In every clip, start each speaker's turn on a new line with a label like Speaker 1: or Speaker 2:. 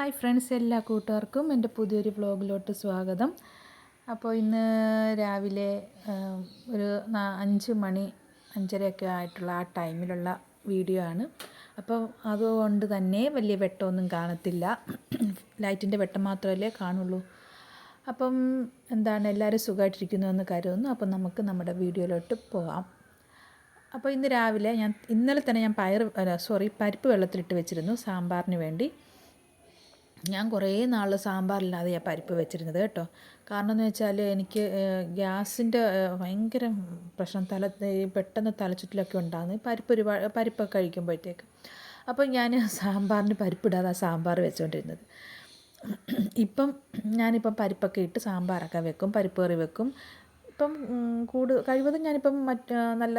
Speaker 1: Hi friends എല്ലാ കൂട്ടുകാർക്കും എന്റെ പുതിയൊരു വ്ളോഗിലോട്ട് സ്വാഗതം. അപ്പോൾ ഇന്ന് രാവിലെ ഒരു അഞ്ച് മണി അഞ്ചരയൊക്കെ ആയിട്ടുള്ള ആ ടൈമിലുള്ള വീഡിയോ ആണ്. അപ്പോൾ അതുകൊണ്ട് തന്നെ വലിയ വെട്ടമൊന്നും കാണത്തില്ല. ലൈറ്റിന്റെ വെട്ടം മാത്രമല്ലേ കാണുള്ളൂ. അപ്പം എന്താണ് എല്ലാവരും സുഖമായിട്ടിരിക്കുന്നു എന്ന് കരുതുന്നു. അപ്പം നമുക്ക് നമ്മുടെ വീഡിയോയിലോട്ട് പോകാം അപ്പോൾ ഇന്ന് രാവിലെ ഞാൻ ഇന്നലെ തന്നെ ഞാൻ പയർ സോറി പരിപ്പ് വെള്ളത്തിലിട്ട് വെച്ചിരുന്നു സാമ്പാറിന് വേണ്ടി. ഞാൻ കുറേ നാൾ സാമ്പാറില്ലാതെ ഞാൻ പരിപ്പ് വെച്ചിരുന്നത് കേട്ടോ. കാരണം എന്ന് വെച്ചാൽ എനിക്ക് ഗ്യാസിന്റെ ഭയങ്കര പ്രശ്നം തല പെട്ടെന്ന് തലച്ചുറ്റിലൊക്കെ ഉണ്ടാകുന്നു ഈ പരിപ്പ് ഒരുപാട് പരിപ്പൊക്കെ കഴിക്കുമ്പോഴത്തേക്ക്. അപ്പോൾ ഞാൻ സാമ്പാറിന് പരിപ്പിടാതെ സാമ്പാർ വെച്ചുകൊണ്ടിരുന്നത് ഇപ്പം ഞാനിപ്പം പരിപ്പൊക്കെ ഇട്ട് സാമ്പാറൊക്കെ വെക്കും പരിപ്പ് കറി വെക്കും. ഇപ്പം കൂടു കഴിവതും ഞാനിപ്പം മറ്റ് നല്ല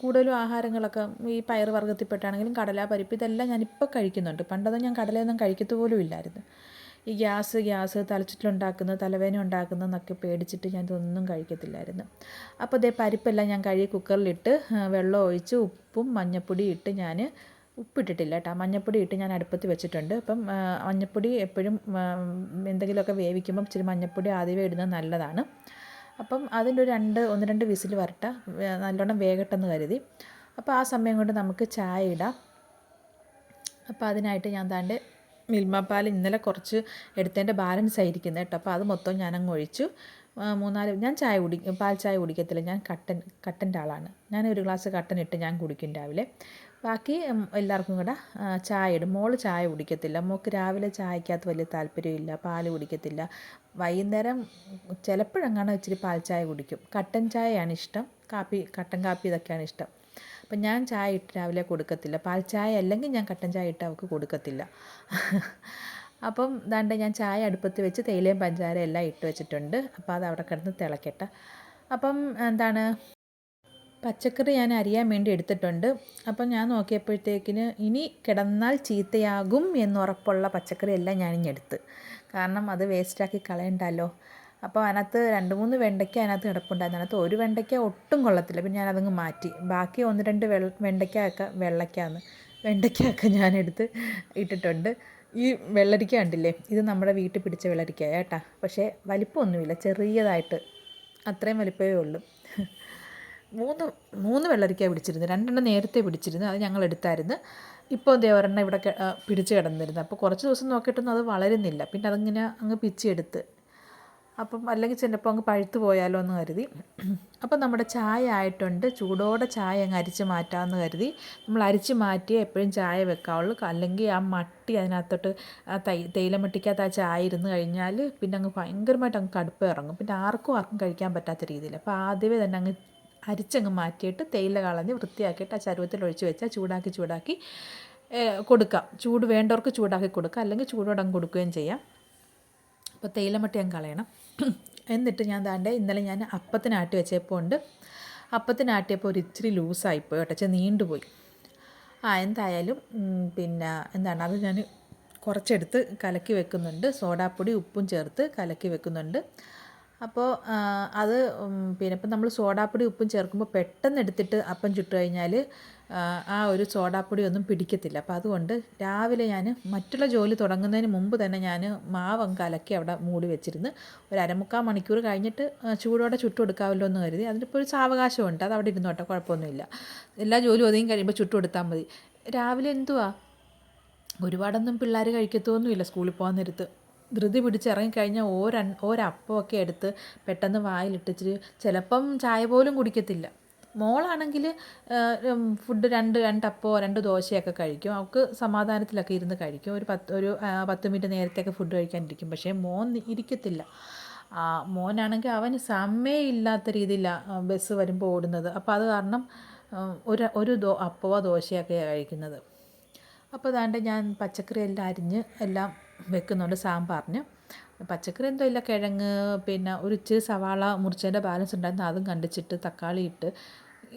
Speaker 1: കൂടുതലും ആഹാരങ്ങളൊക്കെ ഈ പയർ വർഗത്തിൽപ്പെട്ടാണെങ്കിലും കടല പരിപ്പ് ഇതെല്ലാം ഞാനിപ്പോൾ കഴിക്കുന്നുണ്ട്. പണ്ടത് ഞാൻ കടലയൊന്നും കഴിക്കത്ത് പോലും ഇല്ലായിരുന്നു. ഈ ഗ്യാസ് ഗ്യാസ് തലച്ചുറ്റിലുണ്ടാക്കുന്നത് തലവേദന ഉണ്ടാക്കുന്നതെന്നൊക്കെ പേടിച്ചിട്ട് ഞാൻ ഇതൊന്നും കഴിക്കത്തില്ലായിരുന്നു. അപ്പോൾ ഇതേ പരിപ്പെല്ലാം ഞാൻ കഴുകി കുക്കറിലിട്ട് വെള്ളം ഒഴിച്ച് ഉപ്പും മഞ്ഞപ്പൊടി ഇട്ട് ഞാൻ ഉപ്പിട്ടിട്ടില്ല കേട്ടോ. മഞ്ഞപ്പൊടി ഇട്ട് ഞാൻ അടുപ്പത്ത് വെച്ചിട്ടുണ്ട്. അപ്പം മഞ്ഞപ്പൊടി എപ്പോഴും എന്തെങ്കിലുമൊക്കെ വേവിക്കുമ്പം ഇച്ചിരി മഞ്ഞപ്പൊടി ആദ്യമേ ഇടുന്നത് നല്ലതാണ്. അപ്പം അതിന്റെ ഒരു രണ്ട് ഒന്ന് രണ്ട് വിസിൽ വരട്ട. നല്ലോണം വേഗട്ടെന്ന് കരുതി. അപ്പോൾ ആ സമയം കൊണ്ട് നമുക്ക് ചായ ഇടാം. അപ്പോൾ അതിനായിട്ട് ഞാൻ താണ്ട് മിൽമ പാൽ ഇന്നലെ കുറച്ച് എടുത്തതിന്റെ ബാലൻസ് ആയിരിക്കുന്നത് കേട്ടോ. അപ്പോൾ അത് മൊത്തം ഞാനങ്ങ് ഒഴിച്ചു. ആ, മൂന്നാൽ ഞാൻ ചായ കുടി പാൽ ചായ കുടിക്കത്തില്ല. ഞാൻ കട്ടൻ കട്ടന്റെ ആളാണ്. ഞാൻ ഒരു ഗ്ലാസ് കട്ടൻ ഇട്ട് ഞാൻ കുടിക്കും രാവിലെ. ബാക്കി എല്ലാവർക്കും കൂടെ ചായ ഇടും. മോൾ ചായ കുടിക്കത്തില്ല. മോൾക്ക് രാവിലെ ചായക്കകത്ത് വലിയ താല്പര്യമില്ല. പാൽ കുടിക്കത്തില്ല. വൈകുന്നേരം ചിലപ്പോഴെങ്ങാനും ഇച്ചിരി പാൽ ചായ കുടിക്കും. കട്ടൻ ചായയാണ് ഇഷ്ടം. കാപ്പി കട്ടൻ കാപ്പി ഇതൊക്കെയാണ് ഇഷ്ടം. അപ്പം ഞാൻ ചായ ഇട്ട് രാവിലെ കൊടുക്കത്തില്ല. പാൽ ചായ അല്ലെങ്കിൽ ഞാൻ കട്ടൻ ചായ ഇട്ട് അവൾക്ക് കൊടുക്കത്തില്ല. അപ്പം ദാണ്ട് ഞാൻ ചായ അടുപ്പത്ത് വെച്ച് തേയിലയും പഞ്ചാരയും എല്ലാം ഇട്ട് വെച്ചിട്ടുണ്ട്. അപ്പോൾ അത് അവിടെ കിടന്ന് തിളക്കട്ടെ. അപ്പം എന്താണ്? പച്ചക്കറി ഞാൻ അരിയാൻ വേണ്ടി എടുത്തിട്ടുണ്ട്. അപ്പം ഞാൻ നോക്കിയപ്പോഴത്തേക്കിന് ഇനി കിടന്നാൽ ചീത്തയാകും എന്നുറപ്പുള്ള പച്ചക്കറിയെല്ലാം എടുത്ത്. കാരണം അത് വേസ്റ്റാക്കി കളയണ്ടല്ലോ. അപ്പോൾ അതിനകത്ത് രണ്ട് മൂന്ന് വെണ്ടയ്ക്ക അതിനകത്ത് കിടപ്പുണ്ടായിരുന്നു. അതിനകത്ത് ഒരു വെണ്ടയ്ക്ക ഒട്ടും കൊള്ളത്തില്ല. പിന്നെ ഞാനതങ്ങ് മാറ്റി. ബാക്കി ഒന്ന് രണ്ട് വെള്ള വെണ്ടയ്ക്കയൊക്കെ വെള്ളയ്ക്കാന്ന് വെണ്ടയ്ക്കയൊക്കെ ഞാനെടുത്ത് ഇട്ടിട്ടുണ്ട്. ഈ വെള്ളരിക്ക കണ്ടില്ലേ? ഇത് നമ്മുടെ വീട്ടിൽ പിടിച്ച വെള്ളരിക്ക കേട്ടാ. പക്ഷേ വലിപ്പമൊന്നുമില്ല. ചെറിയതായിട്ട്. അത്രയും വലിപ്പമേ ഉള്ളൂ. മൂന്ന് മൂന്ന് വെള്ളരിക്കാ പിടിച്ചിരുന്നു. രണ്ടെണ്ണം നേരത്തെ പിടിച്ചിരുന്നു. അത് ഞങ്ങൾ എടുത്തായിരുന്നു. ഇപ്പോൾ ദേ ഇവിടെ പിടിച്ച് കിടന്നിരുന്നു. അപ്പോൾ കുറച്ച് ദിവസം നോക്കിയിട്ടൊന്നും അത് വളരുന്നില്ല. പിന്നെ അതിങ്ങനെ അങ്ങ് പിച്ചെടുത്ത് അപ്പം അല്ലെങ്കിൽ ചിലപ്പോൾ അങ്ങ് പഴുത്തു പോയാലോ എന്ന് കരുതി. അപ്പം നമ്മുടെ ചായ ആയിട്ടുണ്ട്. ചൂടോടെ ചായ അങ്ങ് അരിച്ച് മാറ്റാമെന്ന് കരുതി. നമ്മൾ അരിച്ച് മാറ്റിയേ എപ്പോഴും ചായ വെക്കാവുള്ളൂ. അല്ലെങ്കിൽ ആ മട്ടി അതിനകത്തോട്ട് ആ തൈ തേയിലമട്ടിക്കകത്ത് ആ ചായ ഇരുന്ന് കഴിഞ്ഞാൽ പിന്നെ അങ്ങ് ഭയങ്കരമായിട്ട് അങ്ങ് കടുപ്പ് ഇറങ്ങും. പിന്നെ ആർക്കും ആർക്കും കഴിക്കാൻ പറ്റാത്ത രീതിയിൽ അപ്പോൾ ആദ്യമേ തന്നെ അങ്ങ് അരിച്ചങ്ങ് മാറ്റിയിട്ട് തേയില കളഞ്ഞ് വൃത്തിയാക്കിയിട്ട് ആ ചരുവത്തിൽ ഒഴിച്ച് വെച്ചാൽ ചൂടാക്കി ചൂടാക്കി കൊടുക്കാം. ചൂട് വേണ്ടവർക്ക് ചൂടാക്കി കൊടുക്കാം. അല്ലെങ്കിൽ ചൂടോടെ അങ്ങ് കൊടുക്കുകയും ചെയ്യാം. അപ്പോൾ തേയിലമട്ടി ഞാൻ കളയണം. എന്നിട്ട് ഞാൻ താണ്ടെ ഇന്നലെ ഞാൻ അപ്പത്തിനാട്ടി വെച്ചപ്പോൾ ഉണ്ട്. അപ്പത്തിനാട്ടിയപ്പോൾ ഒരു ഇച്ചിരി ലൂസായിപ്പോയി കേട്ടോ. ചെ നീണ്ടുപോയി ആ എന്തായാലും പിന്നെ എന്താണ് അത് ഞാൻ കുറച്ചെടുത്ത് കലക്കി വെക്കുന്നുണ്ട്. സോഡാപ്പൊടി ഉപ്പും ചേർത്ത് കലക്കി വെക്കുന്നുണ്ട്. അപ്പോൾ അത് പിന്നെ ഇപ്പം നമ്മൾ സോഡാപ്പൊടി ഉപ്പും ചേർക്കുമ്പോൾ പെട്ടെന്ന് എടുത്തിട്ട് അപ്പം ചുട്ട് കഴിഞ്ഞാൽ ആ, ഒരു സോഡാപ്പൊടി ഒന്നും പിടിക്കത്തില്ല. അപ്പോൾ അതുകൊണ്ട് രാവിലെ ഞാൻ മറ്റുള്ള ജോലി തുടങ്ങുന്നതിന് മുമ്പ് തന്നെ ഞാൻ മാവം കലക്കി അവിടെ മൂടി വെച്ചിരുന്ന് ഒരു അരമുക്കാൽ മണിക്കൂർ കഴിഞ്ഞിട്ട് ചൂടോടെ ചുട്ട് കൊടുക്കാമല്ലോ എന്ന് കരുതി. അതിനിപ്പോൾ ഒരു സാവകാശമുണ്ട്. അത് അവിടെ ഇരുന്നോട്ടെ കുഴപ്പമൊന്നുമില്ല. എല്ലാ ജോലിയും ഒതുങ്ങി കഴിയുമ്പോൾ ചുട്ട് കൊടുത്താൽ മതി. രാവിലെ എന്തുവാ? ഒരുപാടൊന്നും പിള്ളേർ കഴിക്കത്തൊന്നുമില്ല സ്കൂളിൽ പോകാൻ നേരത്ത്. ധൃതി പിടിച്ച് ഇറങ്ങിക്കഴിഞ്ഞാൽ ഓര ഒരപ്പമൊക്കെ എടുത്ത് പെട്ടെന്ന് വായിലിട്ടിച്ചിട്ട് ചിലപ്പം ചായ പോലും കുടിക്കത്തില്ല. മോളാണെങ്കിൽ ഫുഡ് രണ്ട് രണ്ടപ്പോ രണ്ട് ദോശയൊക്കെ കഴിക്കും. അവൾക്ക് സമാധാനത്തിലൊക്കെ ഇരുന്ന് കഴിക്കും. ഒരു പത്ത് ഒരു പത്ത് മിനിറ്റ് നേരത്തെയൊക്കെ ഫുഡ് കഴിക്കാനിരിക്കും. പക്ഷേ മോൻ ഇരിക്കത്തില്ല. മോനാണെങ്കിൽ അവന് സമയമില്ലാത്ത രീതിയിലാണ് ബസ് വരുമ്പോൾ ഓടുന്നത്. അപ്പോൾ അത് കാരണം ഒരു ഒരു ദോ അപ്പവോ ദോശയൊക്കെയാണ് കഴിക്കുന്നത്. അപ്പോൾ അതാണ്ട് ഞാൻ പച്ചക്കറി എല്ലാം അരിഞ്ഞ് എല്ലാം വെക്കുന്നുണ്ട് സാമ്പാറിന്. പച്ചക്കറി എന്തോ ഇല്ല കിഴങ്ങ് പിന്നെ ഒരു ഇച്ചിരി സവാള മുറിച്ചതിന്റെ ബാലൻസ് ഉണ്ടായിരുന്നു അതും കണ്ടിച്ചിട്ട് തക്കാളി ഇട്ട്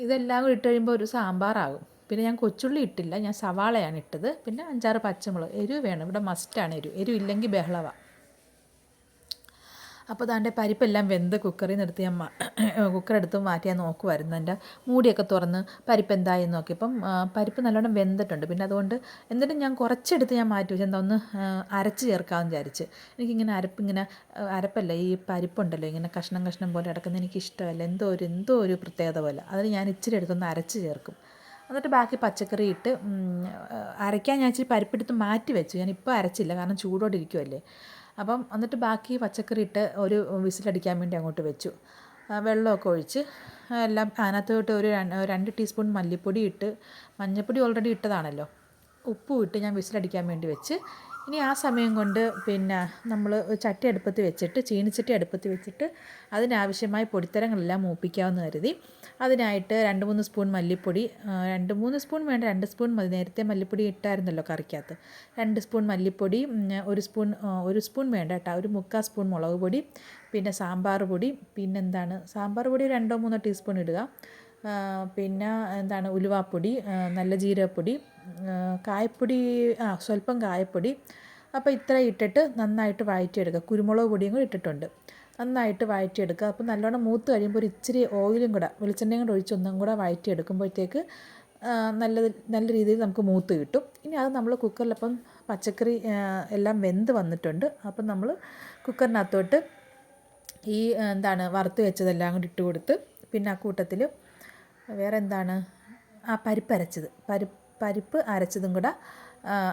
Speaker 1: ഇതെല്ലാം കൂടി ഇട്ട് കഴിയുമ്പോൾ ഒരു സാമ്പാറാകും. പിന്നെ ഞാൻ കൊച്ചുള്ളി ഇട്ടില്ല ഞാൻ സവാളയാണ് ഇട്ടത്. പിന്നെ അഞ്ചാറ് പച്ചമുളക് എരിവ് വേണം ഇവിടെ മസ്റ്റാണ് എരിവ്. എരിവ് ഇല്ലെങ്കിൽ ബഹളമാണ് അപ്പോൾ അതാണ്ട് പരിപ്പെല്ലാം വെന്ത് കുക്കറിൽ എടുത്ത് ഞാൻ കുക്കറെടുത്ത് മാറ്റിയാൽ നോക്കുമായിരുന്നു എന്റെ മൂടിയൊക്കെ തുറന്ന് പരിപ്പ് എന്തായി നോക്കി. ഇപ്പം പരിപ്പ് നല്ലോണം വെന്തിട്ടുണ്ട്. പിന്നെ അതുകൊണ്ട് എന്നിട്ട് ഞാൻ കുറച്ചെടുത്ത് ഞാൻ മാറ്റി വെച്ചാൽ എന്താ ഒന്ന് അരച്ച് ചേർക്കാമെന്ന് വിചാരിച്ച്. എനിക്കിങ്ങനെ അരപ്പ് ഇങ്ങനെ അരപ്പല്ല ഈ പരിപ്പുണ്ടല്ലോ ഇങ്ങനെ കഷ്ണം കഷ്ണം പോലെ കിടക്കുന്നത് എനിക്ക് ഇഷ്ടമല്ല എന്തോ ഒരു എന്തോ ഒരു പ്രത്യേകത പോലെ. അതിന് ഞാൻ ഇച്ചിരി എടുത്തൊന്ന് അരച്ച് ചേർക്കും. എന്നിട്ട് ബാക്കി പച്ചക്കറി ഇട്ട് അരയ്ക്കാൻ ഞാൻ ഇച്ചിരി പരിപ്പെടുത്ത് മാറ്റി വെച്ചു. ഞാൻ ഇപ്പോൾ അരച്ചില്ല കാരണം ചൂടോടെ ഇരിക്കുമല്ലേ അപ്പം എന്നിട്ട് ബാക്കി പച്ചക്കറി ഇട്ട് ഒരു വിസിലടിക്കാൻ വേണ്ടി അങ്ങോട്ട് വെച്ചു. വെള്ളമൊക്കെ ഒഴിച്ച് എല്ലാം അതിനകത്തോട്ട് ഒരു രണ്ട് ടീസ്പൂൺ മല്ലിപ്പൊടി ഇട്ട് മഞ്ഞൾപ്പൊടി ഓൾറെഡി ഇട്ടതാണല്ലോ. ഉപ്പും ഇട്ട് ഞാൻ വിസിലടിക്കാൻ വേണ്ടി വെച്ച് ഇനി ആ സമയം കൊണ്ട് പിന്നെ നമ്മൾ ചട്ടി അടുപ്പത്ത് വെച്ചിട്ട് ചീനിച്ചട്ടി അടുപ്പത്ത് വെച്ചിട്ട് അതിനാവശ്യമായ പൊടിത്തരങ്ങളെല്ലാം മൂപ്പിക്കാമെന്ന് കരുതി. അതിനായിട്ട് രണ്ട് മൂന്ന് സ്പൂൺ മല്ലിപ്പൊടി രണ്ട് മൂന്ന് സ്പൂൺ വേണ്ട രണ്ട് സ്പൂൺ മതി. നേരത്തെ മല്ലിപ്പൊടി ഇട്ടായിരുന്നല്ലോ കറിക്കകത്ത്. രണ്ട് സ്പൂൺ മല്ലിപ്പൊടി ഒരു സ്പൂൺ ഒരു സ്പൂൺ വേണ്ട കേട്ടോ. ഒരു മുക്കാൽ സ്പൂൺ മുളക് പൊടി പിന്നെ സാമ്പാർ പൊടി പിന്നെന്താണ്? സാമ്പാർ പൊടി രണ്ടോ മൂന്നോ ടീസ്പൂൺ ഇടുക. പിന്നെ എന്താണ് ഉലുവാപ്പൊടി നല്ല ജീരകപ്പൊടി കായപ്പൊടി ആ സ്വല്പം കായപ്പൊടി. അപ്പോൾ ഇത്ര ഇട്ടിട്ട് നന്നായിട്ട് വഴറ്റിയെടുക്കുക. കുരുമുളക് പൊടിയും കൂടി ഇട്ടിട്ടുണ്ട്. നന്നായിട്ട് വഴറ്റിയെടുക്കുക. അപ്പോൾ നല്ലോണം മൂത്ത് കഴിയുമ്പോൾ ഒരു ഇച്ചിരി ഓയിലും കൂടെ വെളിച്ചെണ്ണയും കൂടെ ഒഴിച്ച് ഒന്നും കൂടെ വഴറ്റിയെടുക്കുമ്പോഴത്തേക്ക് നല്ല നല്ല രീതിയിൽ നമുക്ക് മൂത്ത് കിട്ടും. ഇനി അത് നമ്മൾ കുക്കറിലപ്പം പച്ചക്കറി എല്ലാം വെന്ത് വന്നിട്ടുണ്ട്. അപ്പം നമ്മൾ കുക്കറിനകത്തോട്ട് ഈ എന്താണ് വറുത്ത് വെച്ചതെല്ലാം കൂടി ഇട്ട് കൊടുത്ത് പിന്നെ ആ കൂട്ടത്തിൽ വേറെ എന്താണ് ആ പരിപ്പ് അരച്ചത് പരിപ്പ് പരിപ്പ് അരച്ചതും കൂടെ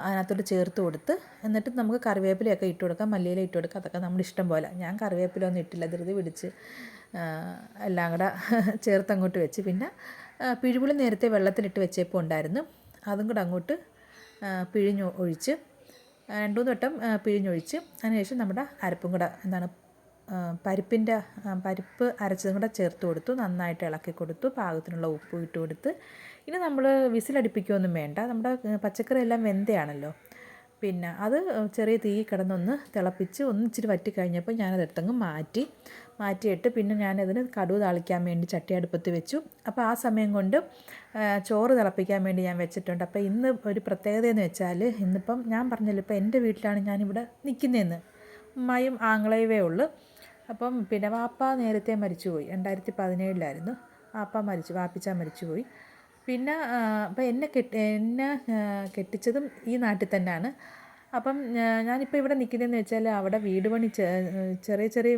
Speaker 1: അതിനകത്തോട്ട് ചേർത്ത് കൊടുത്ത് എന്നിട്ട് നമുക്ക് കറിവേപ്പിലയൊക്കെ ഇട്ട് കൊടുക്കാം. മല്ലിയില ഇട്ട് കൊടുക്കാം. അതൊക്കെ നമ്മുടെ ഇഷ്ടം പോലെ. ഞാൻ കറിവേപ്പില ഒന്നും ഇട്ടില്ല. ധൃതി പിടിച്ച് എല്ലാം കൂടെ ചേർത്ത് അങ്ങോട്ട് വെച്ച്. പിന്നെ പിഴിപുളി നേരത്തെ വെള്ളത്തിലിട്ട് വെച്ചപ്പോൾ ഉണ്ടായിരുന്നു. അതും കൂടെ അങ്ങോട്ട് പിഴിഞ്ഞ് ഒഴിച്ച് രണ്ടു മൂന്ന് വട്ടം പിഴിഞ്ഞൊഴിച്ച് അതിനുശേഷം നമ്മുടെ അരപ്പും കൂടെ എന്താണ് പരിപ്പിന്റെ പരിപ്പ് അരച്ചതും കൂടെ ചേർത്ത് കൊടുത്തു നന്നായിട്ട് ഇളക്കി കൊടുത്തു പാകത്തിനുള്ള ഉപ്പ് ഇട്ട് കൊടുത്ത്. ഇനി നമ്മൾ വിസിലടിപ്പിക്കുകയൊന്നും വേണ്ട. നമ്മുടെ പച്ചക്കറി എല്ലാം വെന്തയാണല്ലോ. പിന്നെ അത് ചെറിയ തീ കിടന്നൊന്ന് തിളപ്പിച്ച് ഒന്ന് ഇച്ചിരി വറ്റി കഴിഞ്ഞപ്പോൾ ഞാനത് എടുത്തങ്ങ് മാറ്റി. മാറ്റിയിട്ട് പിന്നെ ഞാനതിന് കടുവ് താളിക്കാൻ വേണ്ടി ചട്ടി അടുപ്പത്ത് വെച്ചു. അപ്പോൾ ആ സമയം കൊണ്ട് ചോറ് തിളപ്പിക്കാൻ വേണ്ടി ഞാൻ വെച്ചിട്ടുണ്ട്. അപ്പോൾ ഇന്ന് ഒരു പ്രത്യേകത എന്ന് വെച്ചാൽ ഇന്നിപ്പം ഞാൻ പറഞ്ഞല്ലോ ഇപ്പോൾ എന്റെ വീട്ടിലാണ് ഞാനിവിടെ നിൽക്കുന്നതെന്ന്. ഉമ്മയും ആങ്ങളയുവേ ഉള്ളൂ. അപ്പം പിന്നെ വാപ്പ നേരത്തെ മരിച്ചുപോയി. രണ്ടായിരത്തി പതിനേഴിലായിരുന്നു വാപ്പ മരിച്ചു വാപ്പിച്ച മരിച്ചുപോയി. പിന്നെ അപ്പം എന്നെ കെട്ടി എന്നെ കെട്ടിച്ചതും ഈ നാട്ടിൽ തന്നെയാണ്. അപ്പം ഞാനിപ്പോൾ ഇവിടെ നിൽക്കുന്നതെന്ന് വെച്ചാൽ അവിടെ വീട് പണി ചെറിയ ചെറിയ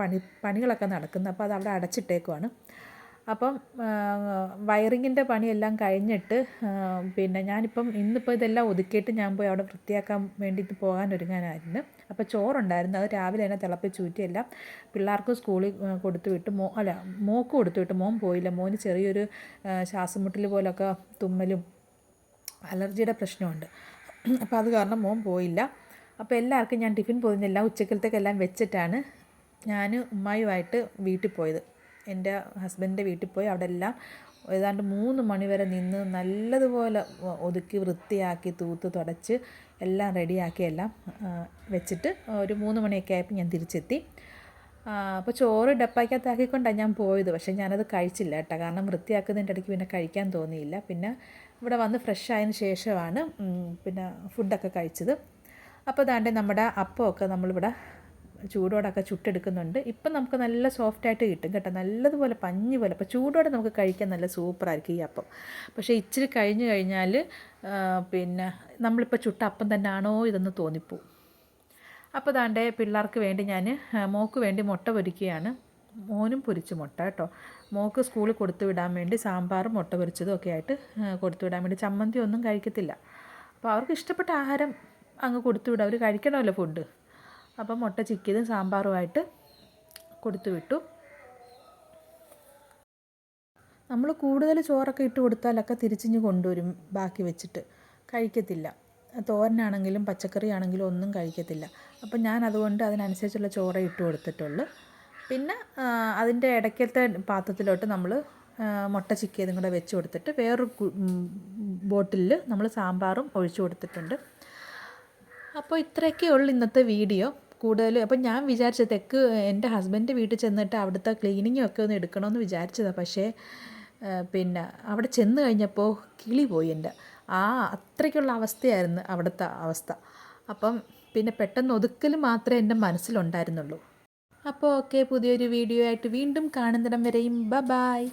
Speaker 1: പണി പണികളൊക്കെ നടക്കുന്നു. അപ്പോൾ അത് അവിടെ അടച്ചിട്ടേക്കുവാണ്. അപ്പം വയറിങ്ങിന്റെ പണിയെല്ലാം കഴിഞ്ഞിട്ട് പിന്നെ ഞാനിപ്പം ഇന്നിപ്പോൾ ഇതെല്ലാം ഒതുക്കിയിട്ട് ഞാൻ പോയി അവിടെ വൃത്തിയാക്കാൻ വേണ്ടിയിട്ട് പോകാൻ ഒരുങ്ങാനായിരുന്നു. അപ്പോൾ ചോറുണ്ടായിരുന്നു. അത് രാവിലെ തന്നെ തിളപ്പിച്ച് ഊറ്റിയെല്ലാം പിള്ളേർക്ക് സ്കൂളിൽ കൊടുത്തു വിട്ട് മോ അല്ല മോക്ക് കൊടുത്തു വിട്ട്. മോൻ പോയില്ല. മോന് ചെറിയൊരു ശ്വാസം മുട്ടൽ പോലൊക്കെ തുമ്മലും അലർജിയുടെ പ്രശ്നമുണ്ട്. അപ്പോൾ അത് കാരണം മോൻ പോയില്ല. അപ്പോൾ എല്ലാവർക്കും ഞാൻ ടിഫിൻ പോയിരുന്നില്ല ഉച്ചക്കലത്തേക്കെല്ലാം വെച്ചിട്ടാണ് ഞാൻ ഉമ്മായുമായിട്ട് വീട്ടിൽ പോയത്. എന്റെ ഹസ്ബൻഡിന്റെ വീട്ടിൽ പോയി അവിടെ എല്ലാം ഏതാണ്ട് മൂന്ന് മണിവരെ നിന്ന് നല്ലതുപോലെ ഒതുക്കി വൃത്തിയാക്കി തൂത്ത് തുടച്ച് എല്ലാം റെഡിയാക്കി എല്ലാം വെച്ചിട്ട് ഒരു മൂന്ന് മണിയൊക്കെ ആയപ്പോൾ ഞാൻ തിരിച്ചെത്തി. അപ്പോൾ ചോറ് ഡപ്പായ്ക്കകത്താക്കിക്കൊണ്ടാണ് ഞാൻ പോയത്. പക്ഷേ ഞാനത് കഴിച്ചില്ല കേട്ടോ. കാരണം വൃത്തിയാക്കുന്നതിന്റെ ഇടയ്ക്ക് പിന്നെ കഴിക്കാൻ തോന്നിയില്ല. പിന്നെ ഇവിടെ വന്ന് ഫ്രഷ് ആയതിന് ശേഷമാണ് പിന്നെ ഫുഡൊക്കെ കഴിച്ചത്. അപ്പോൾ ദാണ്ടെ നമ്മുടെ അപ്പമൊക്കെ നമ്മളിവിടെ ചൂടോടൊക്കെ ചുട്ടെടുക്കുന്നുണ്ട്. ഇപ്പം നമുക്ക് നല്ല സോഫ്റ്റായിട്ട് കിട്ടും കേട്ടോ. നല്ലതുപോലെ പഞ്ഞി പോലെ. അപ്പോൾ ചൂടോടെ നമുക്ക് കഴിക്കാൻ നല്ല സൂപ്പറായിരിക്കും ഈ അപ്പം. പക്ഷേ ഇച്ചിരി കഴിഞ്ഞ് കഴിഞ്ഞാൽ പിന്നെ നമ്മളിപ്പോൾ ചുട്ട അപ്പം തന്നെ ആണോ ഇതെന്ന് തോന്നിപ്പോവും. അപ്പോൾ ദാണ്ടെ പിള്ളേർക്ക് വേണ്ടി ഞാൻ മോക്ക് വേണ്ടി മുട്ട പൊരിക്കുകയാണ്. മോനും പൊരിച്ച് മുട്ട കേട്ടോ. മോക്ക് സ്കൂളിൽ കൊടുത്തു വിടാൻ വേണ്ടി സാമ്പാറും മുട്ട പൊരിച്ചതും ഒക്കെ ആയിട്ട് കൊടുത്തു വിടാൻ വേണ്ടി ചമ്മന്തി ഒന്നും കഴിക്കത്തില്ല. അപ്പോൾ അവർക്ക് ഇഷ്ടപ്പെട്ട ആഹാരം അങ്ങ് കൊടുത്തു വിടാം. അവർ കഴിക്കണമല്ലോ ഫുഡ്. അപ്പം മുട്ട ചിക്കിയതും സാമ്പാറുമായിട്ട് കൊടുത്തു വിട്ടു. നമ്മൾ കൂടുതൽ ചോറൊക്കെ ഇട്ട് കൊടുത്താലൊക്കെ തിരിച്ചിഞ്ഞ് കൊണ്ടുവരും ബാക്കി വെച്ചിട്ട്. കഴിക്കത്തില്ല. തോരനാണെങ്കിലും പച്ചക്കറി ആണെങ്കിലും ഒന്നും കഴിക്കത്തില്ല. അപ്പം ഞാൻ അതുകൊണ്ട് അതിനനുസരിച്ചുള്ള ചോറേ ഇട്ട് കൊടുത്തിട്ടുള്ളൂ. പിന്നെ അതിന്റെ ഇടയ്ക്കത്തെ പാത്രത്തിലോട്ട് നമ്മൾ മുട്ട ചിക്കിയതും കൂടെ വെച്ച് കൊടുത്തിട്ട് വേറൊരു ബോട്ടിലിൽ നമ്മൾ സാമ്പാറും ഒഴിച്ചു കൊടുത്തിട്ടുണ്ട്. അപ്പോൾ ഇത്രയൊക്കെ ഉള്ളു ഇന്നത്തെ വീഡിയോ. കൂടുതൽ. അപ്പം ഞാൻ വിചാരിച്ച തെക്ക് എന്റെ ഹസ്ബൻഡ് വീട്ടിൽ ചെന്നിട്ട് അവിടുത്തെ ക്ലീനിങ്ങും ഒക്കെ ഒന്ന് എടുക്കണമെന്ന് വിചാരിച്ചതാണ് പക്ഷേ പിന്നെ അവിടെ ചെന്ന് കഴിഞ്ഞപ്പോൾ കിളി പോയി എന്റെ. ആ അത്രയ്ക്കുള്ള അവസ്ഥയായിരുന്നു അവിടുത്തെ അവസ്ഥ. അപ്പം പിന്നെ പെട്ടെന്ന് ഒതുക്കൽ മാത്രമേ എന്റെ മനസ്സിലുണ്ടായിരുന്നുള്ളൂ. അപ്പോൾ ഓക്കെ പുതിയൊരു വീഡിയോ ആയിട്ട് വീണ്ടും കാണുന്നിടം വരെയും. ബ ബായ്